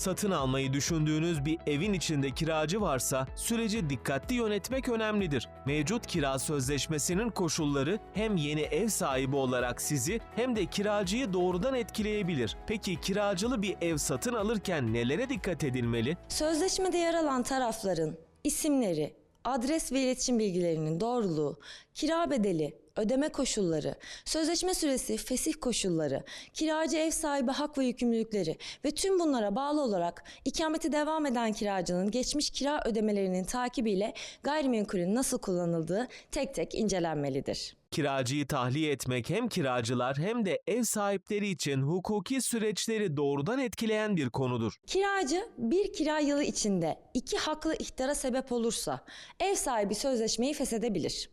Satın almayı düşündüğünüz bir evin içinde kiracı varsa süreci dikkatli yönetmek önemlidir. Mevcut kira sözleşmesinin koşulları hem yeni ev sahibi olarak sizi hem de kiracıyı doğrudan etkileyebilir. Peki kiracılı bir ev satın alırken nelere dikkat edilmeli? Sözleşmede yer alan tarafların isimleri, adres ve iletişim bilgilerinin doğruluğu, kira bedeli, ödeme koşulları, sözleşme süresi, fesih koşulları, kiracı ev sahibi hak ve yükümlülükleri ve tüm bunlara bağlı olarak ikameti devam eden kiracının geçmiş kira ödemelerinin takibiyle gayrimenkulün nasıl kullanıldığı tek tek incelenmelidir. Kiracıyı tahliye etmek hem kiracılar hem de ev sahipleri için hukuki süreçleri doğrudan etkileyen bir konudur. Kiracı bir kira yılı içinde iki haklı ihtara sebep olursa ev sahibi sözleşmeyi feshedebilir.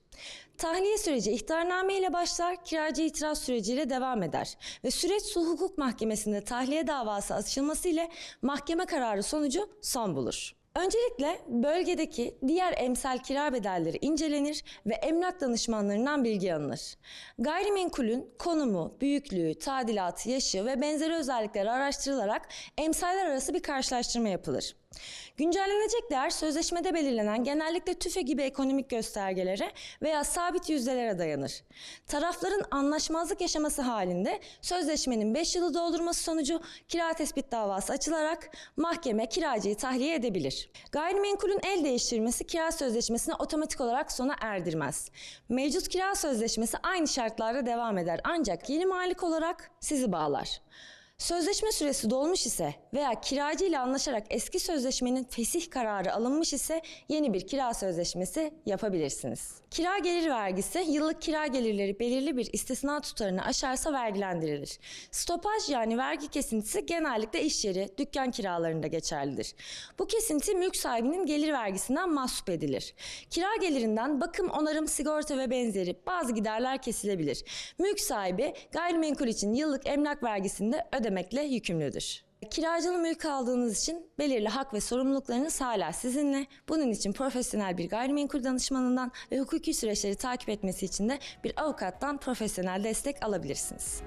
Tahliye süreci ihtarname ile başlar, kiracı itiraz süreciyle devam eder ve süreç sulh hukuk mahkemesinde tahliye davası açılması ile mahkeme kararı sonucu son bulur. Öncelikle bölgedeki diğer emsal kira bedelleri incelenir ve emlak danışmanlarından bilgi alınır. Gayrimenkulün konumu, büyüklüğü, tadilatı, yaşı ve benzeri özellikleri araştırılarak emsaller arası bir karşılaştırma yapılır. Güncellenecek değer sözleşmede belirlenen genellikle tüfe gibi ekonomik göstergelere veya sabit yüzdelere dayanır. Tarafların anlaşmazlık yaşaması halinde sözleşmenin 5 yılı doldurması sonucu kira tespit davası açılarak mahkeme kiracıyı tahliye edebilir. Gayrimenkulün el değiştirmesi kira sözleşmesini otomatik olarak sona erdirmez. Mevcut kira sözleşmesi aynı şartlarda devam eder ancak yeni malik olarak sizi bağlar. Sözleşme süresi dolmuş ise veya kiracı ile anlaşarak eski sözleşmenin fesih kararı alınmış ise yeni bir kira sözleşmesi yapabilirsiniz. Kira gelir vergisi yıllık kira gelirleri belirli bir istisna tutarını aşarsa vergilendirilir. Stopaj yani vergi kesintisi genellikle iş yeri, dükkan kiralarında geçerlidir. Bu kesinti mülk sahibinin gelir vergisinden mahsup edilir. Kira gelirinden bakım, onarım, sigorta ve benzeri bazı giderler kesilebilir. Mülk sahibi gayrimenkul için yıllık emlak vergisini de ödemekle yükümlüdür. Kiracılı mülk aldığınız için belirli hak ve sorumluluklarınız hala sizinle. Bunun için profesyonel bir gayrimenkul danışmanından ve hukuki süreçleri takip etmesi için de bir avukattan profesyonel destek alabilirsiniz.